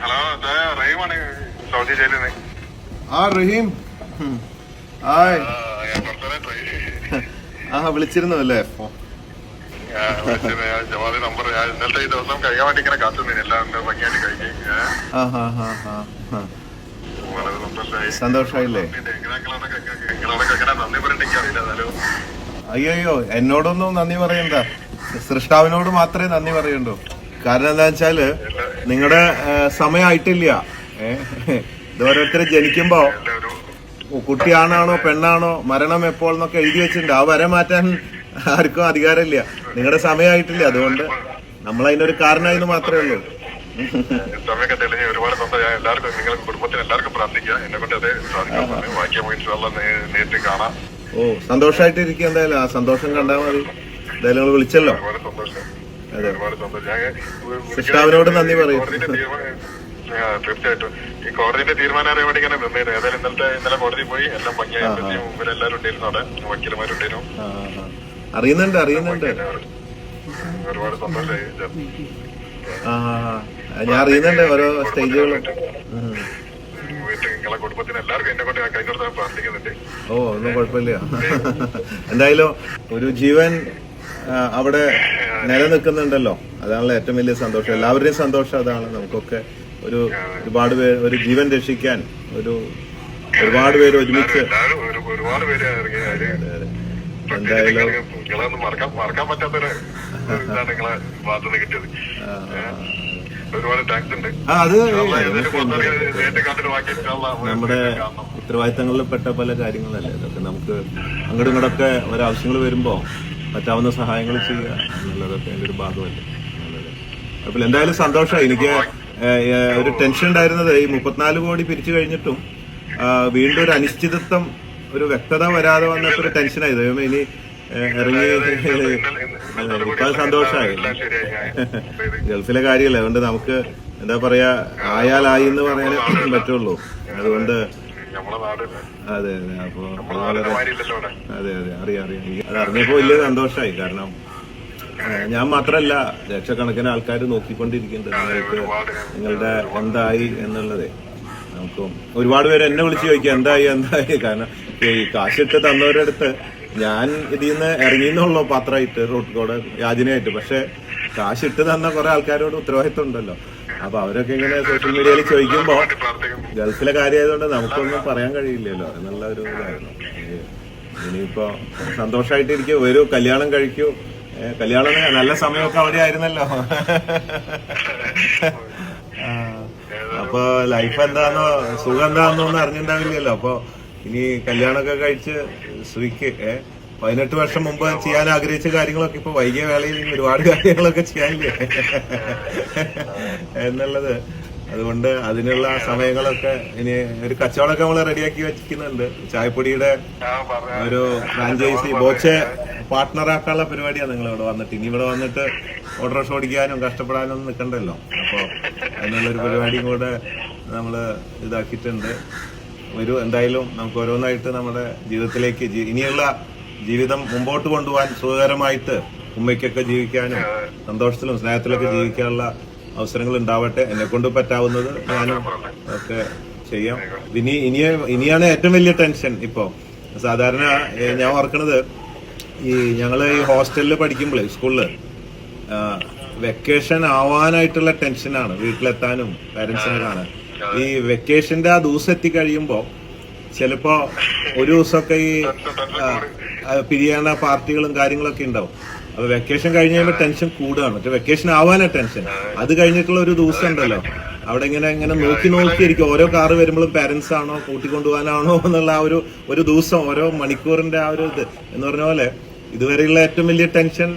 Hello റഹീമാണ് Saudi ജയിലിൽ നിന്ന് ആ റഹീം. ആയ് ഹായ്. ആ, വിളിച്ചിരുന്നു. അല്ലേ നമ്പർ ഞാൻ ഇന്നലത്തെ ഈ ദിവസം കഴിയാൻ വേണ്ടി ഇങ്ങനെ എല്ലാം ഭംഗിയായിട്ട് സന്തോഷായില്ലേ അയ്യോ എന്നോടൊന്നും നന്ദി പറയണ്ട. സൃഷ്ടാവിനോട് മാത്രമേ നന്ദി പറയണ്ടൂ. കാരണം എന്താ വെച്ചാൽ നിങ്ങളുടെ സമയമായിട്ടില്ല ഇതോരോരുത്തര് ഇത് ജനിക്കുമ്പോ കുട്ടിയാണാണോ പെണ്ണാണോ മരണം എപ്പോൾ എന്നൊക്കെ എഴുതി വെച്ചിട്ടുണ്ട്. ആ വരെ മാറ്റാൻ ആർക്കും അധികാരമില്ല. നിങ്ങളുടെ സമയമായിട്ടില്ല അതുകൊണ്ട് നമ്മൾ അതിനൊരു കാരണമായിരുന്നു മാത്രമേ ഉള്ളൂ. സമയമൊക്കെ തെളിഞ്ഞ് ഒരുപാട് സന്തോഷം ഞാൻ എല്ലാവർക്കും നിങ്ങളുടെ കുടുംബത്തിന് എല്ലാവർക്കും പ്രാർത്ഥിക്കുക. എന്നെ കൊണ്ട് അതേ സാധിക്കാൻ വായിക്കാൻ പോയി നേരിട്ട് കാണാം. ഓ സന്തോഷമായിട്ടിരിക്കുക എന്തായാലും. ആ സന്തോഷം കണ്ടാൽ മതി. എന്തായാലും നിങ്ങൾ വിളിച്ചല്ലോ. സന്തോഷം. സിസ്റ്റാവിനോട് നന്ദി പറയും. തീർച്ചയായിട്ടും. ഈ കോടതിന്റെ തീരുമാനം അറിയാൻ വേണ്ടി ഇങ്ങനെ നിന്നേരും ഏതായാലും ഇന്നലത്തെ ഇന്നലെ കോടതി പോയി. എല്ലാം ഭംഗിയായി. എല്ലാവരും ഉണ്ടായിരുന്നു അവിടെ. വക്കീലന്മാരുണ്ടായിരുന്നു. അറിയുന്നുണ്ട് അറിയുന്നുണ്ട്. ഒരുപാട് സന്തോഷമായി. ഞാൻ അറിയുന്നുണ്ട് ഓരോ സ്റ്റേജുകളും. ഓ ഒന്നും കുഴപ്പമില്ല. എന്തായാലും ഒരു ജീവൻ അവിടെ നിലനിൽക്കുന്നുണ്ടല്ലോ. അതാണല്ലോ ഏറ്റവും വലിയ സന്തോഷം. എല്ലാവരുടെയും സന്തോഷം അതാണ്. നമുക്കൊക്കെ ഒരു ഒരുപാട് പേര് ഒരു ജീവൻ രക്ഷിക്കാൻ ഒരു ഒരുപാട് പേര് ഒരുമിച്ച്. ഒരുപാട് പേര് എന്തായാലും മറക്കാൻ പറ്റാത്തൊരു ഭാഗത്തുനിന്ന് കിട്ടിയത്. ഒരുപാട് താങ്ക്സ് ഉണ്ട്. അത് നമ്മുടെ. ഉത്തരവാദിത്തങ്ങളിൽ പെട്ട പല കാര്യങ്ങളല്ലേ? ഇതൊക്കെ നമുക്ക് അങ്ങോട്ടും ഇങ്ങോട്ടൊക്കെ ഒരാവശ്യങ്ങൾ വരുമ്പോൾ പറ്റാവുന്ന സഹായങ്ങൾ ചെയ്യുക എന്നുള്ളതൊക്കെ എന്റെ ഒരു ഭാഗമല്ലേ. നല്ലത്. അപ്പോൾ എന്തായാലും സന്തോഷമായി എനിക്ക് ഒരു ടെൻഷൻ ഉണ്ടായിരുന്നത് ഈ മുപ്പത്തിനാല് കോടി പിരിച്ചു കഴിഞ്ഞിട്ടും വീണ്ടും ഒരു അനിശ്ചിതത്വം ഒരു വ്യക്തത വരാതെ വന്നപ്പോൾ ഒരു ടെൻഷനായി. ദൈവമേ ഇനി ഇറങ്ങി ഇപ്പൊ സന്തോഷമായി ഗൾഫിലെ കാര്യമല്ലേ? അതുകൊണ്ട് നമുക്ക് എന്താ പറയാ ആയാലായി എന്ന് പറയാനേ പറ്റുള്ളൂ. അതുകൊണ്ട് അതെ അതെ. അപ്പൊ അതെ അതെ. അറിയാം അറിയാം. അത് അറിഞ്ഞപ്പോ വലിയ സന്തോഷമായി കാരണം ഞാൻ മാത്രല്ല ലക്ഷക്കണക്കിന് ആൾക്കാർ നോക്കിക്കൊണ്ടിരിക്കുന്നുണ്ട് നിങ്ങൾക്ക് നിങ്ങളുടെ എന്തായി എന്നുള്ളത്. നമുക്ക് ഒരുപാട് പേര് എന്നെ വിളിച്ച് ചോദിക്കുക എന്തായി എന്തായി? കാരണം ഈ കാശിട്ട് തന്നവരുടെ അടുത്ത് ഞാൻ ഇതിൽ നിന്ന് ഇറങ്ങിയെന്നുള്ളൂ പാത്രമായിട്ട് റോട്ട് കോഡ് യാചനയായിട്ട്. പക്ഷെ കാശിട്ട് തന്ന കുറെ ആൾക്കാരോട് ഉത്തരവാദിത്വം ഉണ്ടല്ലോ. അപ്പൊ അവരൊക്കെ ഇങ്ങനെ സോഷ്യൽ മീഡിയയിൽ ചോദിക്കുമ്പോ ഗൾഫിലെ കാര്യമായതുകൊണ്ട് നമുക്കൊന്നും പറയാൻ കഴിയില്ലല്ലോ. എന്നുള്ള ഒരു ഇതായിരുന്നു. ഇനിയിപ്പോ സന്തോഷമായിട്ടിരിക്കും ഒരു കല്യാണം കഴിക്കൂ. കല്യാണം നല്ല സമയമൊക്കെ അവിടെ ആയിരുന്നല്ലോ. അപ്പൊ ലൈഫ് എന്താന്നോ സുഖം എന്താന്നൊന്നും അറിഞ്ഞിട്ടുണ്ടാവില്ലല്ലോ അപ്പൊ ഇനി കല്യാണമൊക്കെ കഴിച്ച് സുഖിക്ക് ഏ പതിനെട്ട് വർഷം മുമ്പ് ചെയ്യാൻ ആഗ്രഹിച്ച കാര്യങ്ങളൊക്കെ ഇപ്പൊ വൈകിയ വേളയിൽ ഒരുപാട് കാര്യങ്ങളൊക്കെ ചെയ്യാനില്ലേ? എന്നുള്ളത്. അതുകൊണ്ട് അതിനുള്ള സമയങ്ങളൊക്കെ ഇനി ഒരു കച്ചവടമൊക്കെ നമ്മൾ റെഡിയാക്കി വെച്ചിരിക്കുന്നുണ്ട്. ചായപ്പൊടിയുടെ ഒരു ഫ്രാഞ്ചൈസി ബോച്ചെ പാർട്ട്ണറാക്കാനുള്ള പരിപാടിയാണ് നിങ്ങൾ ഇവിടെ വന്നിട്ട്. ഇനി ഇവിടെ വന്നിട്ട് ഓട്ടോറിക്ഷ ഓടിക്കാനും കഷ്ടപ്പെടാനും ഒന്നും നിൽക്കണ്ടല്ലോ അപ്പോൾ അതിനുള്ളൊരു പരിപാടിയും കൂടെ നമ്മൾ ഇതാക്കിയിട്ടുണ്ട്. ഒരു എന്തായാലും നമുക്ക് ഓരോന്നായിട്ട് നമ്മുടെ ജീവിതത്തിലേക്ക് ഇനിയുള്ള ജീവിതം മുമ്പോട്ട് കൊണ്ടുപോകാൻ സുഖകരമായിട്ട് ഉമ്മയ്ക്കൊക്കെ ജീവിക്കാനും സന്തോഷത്തിലും സ്നേഹത്തിലൊക്കെ ജീവിക്കാനുള്ള അവസരങ്ങൾ ഉണ്ടാവട്ടെ. എന്നെ കൊണ്ട് പറ്റാവുന്നത് ഞാനും ഒക്കെ ചെയ്യാം. ഇനി ഇനിയെ ഇനിയാണ് ഏറ്റവും വലിയ ടെൻഷൻ ഇപ്പോ. സാധാരണ ഞാൻ ഓർക്കണത് ഈ ഞങ്ങൾ ഈ ഹോസ്റ്റലിൽ പഠിക്കുമ്പോഴേ സ്കൂളിൽ വെക്കേഷൻ ആവാനായിട്ടുള്ള ടെൻഷനാണ്. വീട്ടിലെത്താനും പാരന്റ്സിനെ കാണാൻ. ഈ വെക്കേഷന്റെ ആ ദിവസം എത്തിക്കഴിയുമ്പോ ചിലപ്പോ ഒരു ദിവസമൊക്കെ ഈ പിരിയാണ പാർട്ടികളും കാര്യങ്ങളൊക്കെ ഉണ്ടാവും. അപ്പൊ വെക്കേഷൻ കഴിഞ്ഞ് ടെൻഷൻ കൂടുകയാണ്. മറ്റേ വെക്കേഷൻ ആവാനാ ടെൻഷൻ അത് കഴിഞ്ഞിട്ടുള്ള ഒരു ദിവസം ഉണ്ടല്ലോ. അവിടെ ഇങ്ങനെ ഇങ്ങനെ നോക്കി നോക്കിയിരിക്കും ഓരോ കാറ് വരുമ്പോഴും പാരന്റ്സ് ആണോ കൂട്ടിക്കൊണ്ടുപോകാനാണോ എന്നുള്ള ആ ഒരു ഒരു ദിവസം ഓരോ മണിക്കൂറിന്റെ ആ ഒരു ഇത്. എന്ന് പറഞ്ഞ പോലെ ഇതുവരെയുള്ള ഏറ്റവും വലിയ ടെൻഷൻ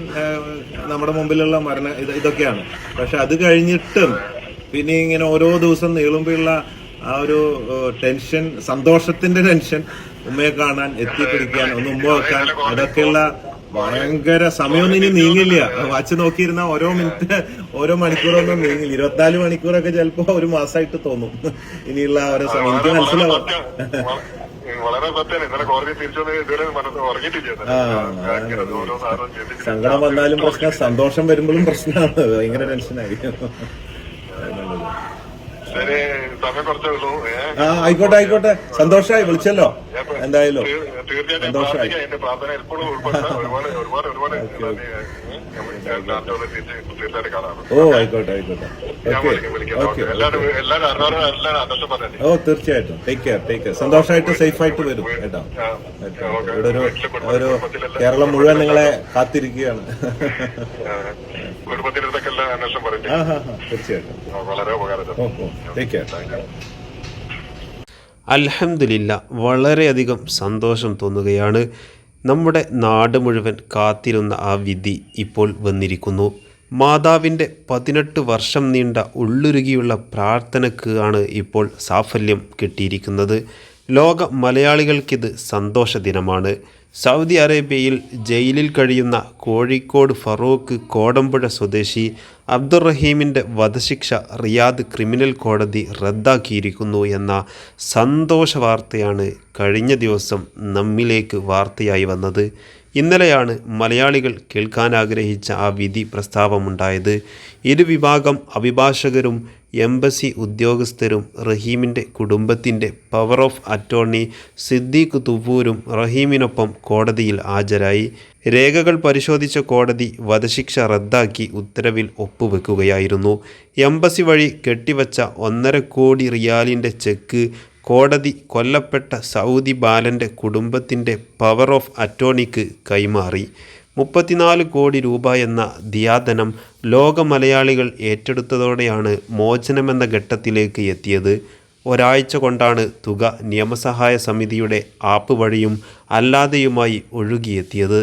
നമ്മുടെ മുമ്പിലുള്ള മരണ ഇത് ഇതൊക്കെയാണ്. പക്ഷെ അത് കഴിഞ്ഞിട്ടും പിന്നെ ഇങ്ങനെ ഓരോ ദിവസം നീളുമ്പോഴുള്ള ആ ഒരു ടെൻഷൻ സന്തോഷത്തിന്റെ ടെൻഷൻ ഉമ്മയെ കാണാൻ എത്തിപ്പിടിക്കാൻ ഒന്ന് ഉമ്മ വെക്കാൻ അതൊക്കെയുള്ള ഭയങ്കര സമയമൊന്നും ഇനി നീങ്ങില്ല. വാച്ച് നോക്കിയിരുന്ന ഓരോ മിനിറ്റ് ഓരോ മണിക്കൂറൊന്നും നീങ്ങില്ല. ഇരുപത്തിനാല് മണിക്കൂറൊക്കെ ചിലപ്പോ ഒരു മാസമായിട്ട് തോന്നും. ഇനിയുള്ള ഓരോ സമയം. എനിക്ക് മനസ്സിലാവും. വളരെ സത്യം. ഇന്നലെ കോടതി തിരിച്ചു ഇതുവരെ മനസ്സ് ഉറങ്ങിയിട്ടില്ല സങ്കടം വന്നാലും പ്രശ്നം സന്തോഷം വരുമ്പോഴും പ്രശ്നമാണ്. ഭയങ്കര ടെൻഷനായിരിക്കും. ശരി. ആ ആയിക്കോട്ടെ ആയിക്കോട്ടെ. സന്തോഷമായി വിളിച്ചല്ലോ. എന്തായാലും സന്തോഷമായി. ഓ ആയിക്കോട്ടെ ആയിക്കോട്ടെ. ഓക്കെ. ഓ തീർച്ചയായിട്ടും. ടേക്ക് കെയർ ടേക്ക് കെയർ സന്തോഷമായിട്ട് സേഫ് ആയിട്ട് വരും കേട്ടോ. ഇവിടെ ഒരു ഒരു കേരളം മുഴുവൻ നിങ്ങളെ കാത്തിരിക്കുകയാണ്. കുടുംബത്തിനടുത്തൊക്കെ എല്ലാം അന്വേഷണം തീർച്ചയായിട്ടും. വളരെ ഉപകാരം വളരെയധികം സന്തോഷം തോന്നുകയാണ്. നമ്മുടെ നാട് മുഴുവൻ കാത്തിരുന്ന ആ വിധി ഇപ്പോൾ വന്നിരിക്കുന്നു. മാതാവിന്റെ പതിനെട്ട് വർഷം നീണ്ട ഉള്ളുരുകിയുള്ള പ്രാർത്ഥനയ്ക്ക് ആണ് ഇപ്പോൾ സാഫല്യം കിട്ടിയിരിക്കുന്നത്. ലോക മലയാളികൾക്കിത് സന്തോഷ ദിനമാണ് സൗദി അറേബ്യയിൽ ജയിലിൽ കഴിയുന്ന കോഴിക്കോട് ഫറൂഖ് കോടമ്പുഴ സ്വദേശി അബ്ദുറഹീമിന്റെ വധശിക്ഷ റിയാദ് ക്രിമിനൽ കോടതി റദ്ദാക്കിയിരിക്കുന്നു എന്ന സന്തോഷ വാർത്തയാണ് കഴിഞ്ഞ ദിവസം നമ്മിലേക്ക് വാർത്തയായി വന്നത്. ഇന്നലെയാണ് മലയാളികൾ കേൾക്കാൻ ആഗ്രഹിച്ച ആ വിധി പ്രസ്താവമുണ്ടായത്. ഇരുവിഭാഗം അഭിഭാഷകരും എംബസി ഉദ്യോഗസ്ഥരും റഹീമിന്റെ കുടുംബത്തിന്റെ പവർ ഓഫ് അറ്റോർണി സിദ്ദീഖ് തുവൂരും റഹീമിനൊപ്പം കോടതിയിൽ ഹാജരായി. രേഖകൾ പരിശോധിച്ച കോടതി വധശിക്ഷ റദ്ദാക്കി ഉത്തരവിൽ ഒപ്പുവെക്കുകയായിരുന്നു. എംബസി വഴി കെട്ടിവച്ച ഒന്നര കോടി റിയാലിന്റെ ചെക്ക് കോടതി കൊല്ലപ്പെട്ട സൗദി ബാലന്റെ കുടുംബത്തിന്റെ പവർ ഓഫ് അറ്റോർണിക്ക് കൈമാറി. മുപ്പത്തിനാല് കോടി രൂപ എന്ന ദിയാധനം ലോക മലയാളികൾ ഏറ്റെടുത്തതോടെയാണ് മോചനമെന്ന ഘട്ടത്തിലേക്ക് എത്തിയത്. ഒരാഴ്ച കൊണ്ടാണ് തുക നിയമസഹായ സമിതിയുടെ ആപ്പ് വഴിയും അല്ലാതെയുമായി ഒഴുകിയെത്തിയത്.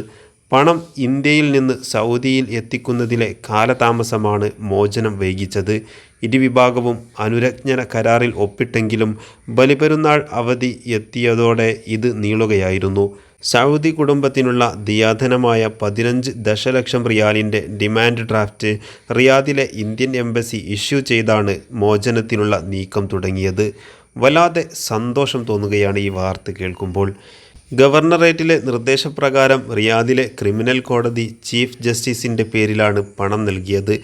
പണം ഇന്ത്യയിൽ നിന്ന് സൗദിയിൽ എത്തിക്കുന്നതിലെ കാലതാമസമാണ് മോചനം വൈകിച്ചത്. ഇരുവിഭാഗവും അനുരജ്ഞന കരാറിൽ ഒപ്പിട്ടെങ്കിലും ബലിപെരുന്നാൾ അവധി എത്തിയതോടെ ഇത് നീളുകയായിരുന്നു. സൗദി കുടുംബത്തിനുള്ള ദിയാധനമായ പതിനഞ്ച് ദശലക്ഷം റിയാലിന്റെ ഡിമാൻഡ് ഡ്രാഫ്റ്റ് റിയാദിലെ ഇന്ത്യൻ എംബസി ഇഷ്യൂ ചെയ്താണ് മോചനത്തിനുള്ള നീക്കം തുടങ്ങിയത്. വല്ലാതെ സന്തോഷം തോന്നുകയാണ് ഈ വാർത്ത കേൾക്കുമ്പോൾ. ഗവർണറേറ്റിലെ നിർദ്ദേശപ്രകാരം റിയാദിലെ ക്രിമിനൽ കോടതി ചീഫ് ജസ്റ്റിസിന്റെ പേരിലാണ് പണം നൽകിയത്.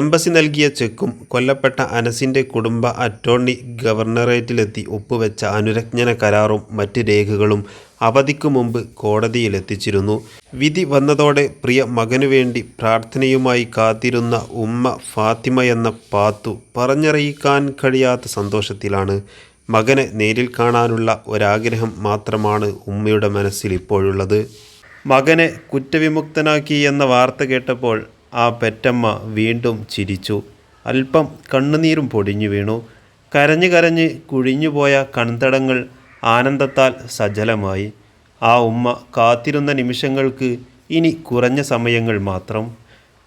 എംബസി നൽകിയ ചെക്കും കൊല്ലപ്പെട്ട അനസിന്റെ കുടുംബ അറ്റോർണി ഗവർണറേറ്റിലെത്തി ഒപ്പുവെച്ച അനുരജ്ഞന കരാറും മറ്റ് രേഖകളും അവധിക്കു മുമ്പ് കോടതിയിലെത്തിച്ചിരുന്നു. വിധി വന്നതോടെ പ്രിയ മകനു വേണ്ടി പ്രാർത്ഥനയുമായി കാത്തിരുന്ന ഉമ്മ ഫാത്തിമ എന്ന പാത്തു പറഞ്ഞറിയിക്കാൻ കഴിയാത്ത സന്തോഷത്തിലാണ്. മകനെ നേരിൽ കാണാനുള്ള ഒരാഗ്രഹം മാത്രമാണ് ഉമ്മയുടെ മനസ്സിൽ ഇപ്പോഴുള്ളത്. മകനെ കുറ്റവിമുക്തനാക്കി എന്ന വാർത്ത കേട്ടപ്പോൾ ആ പെറ്റമ്മ വീണ്ടും ചിരിച്ചു. അല്പം കണ്ണുനീരും പൊടിഞ്ഞു വീണു. കരഞ്ഞു കരഞ്ഞ് കുഴിഞ്ഞുപോയ കൺതടങ്ങൾ ആനന്ദത്താൽ സജലമായി. ആ ഉമ്മ കാത്തിരുന്ന നിമിഷങ്ങൾക്ക് ഇനി കുറഞ്ഞ സമയങ്ങൾ മാത്രം.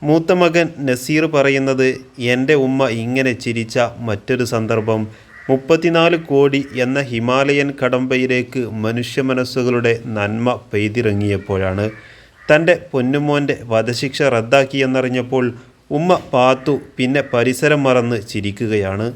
മൂത്ത മകൻ നസീർ പറയുന്നത് എന്റെ ഉമ്മ ഇങ്ങനെ ചിരിച്ച മറ്റൊരു സന്ദർഭം മുപ്പത്തിനാല് കോടി എന്ന ഹിമാലയൻ കടമ്പയിലേക്ക് മനുഷ്യ മനസ്സുകളുടെ നന്മ പെയ്തിറങ്ങിയപ്പോഴാണ് തന്റെ പൊന്നുമോന്റെ വധശിക്ഷ റദ്ദാക്കിയെന്നറിഞ്ഞപ്പോൾ ഉമ്മ പാത്തു പിന്നെ പരിസരം മറന്ന് ചിരിക്കുകയാണ്.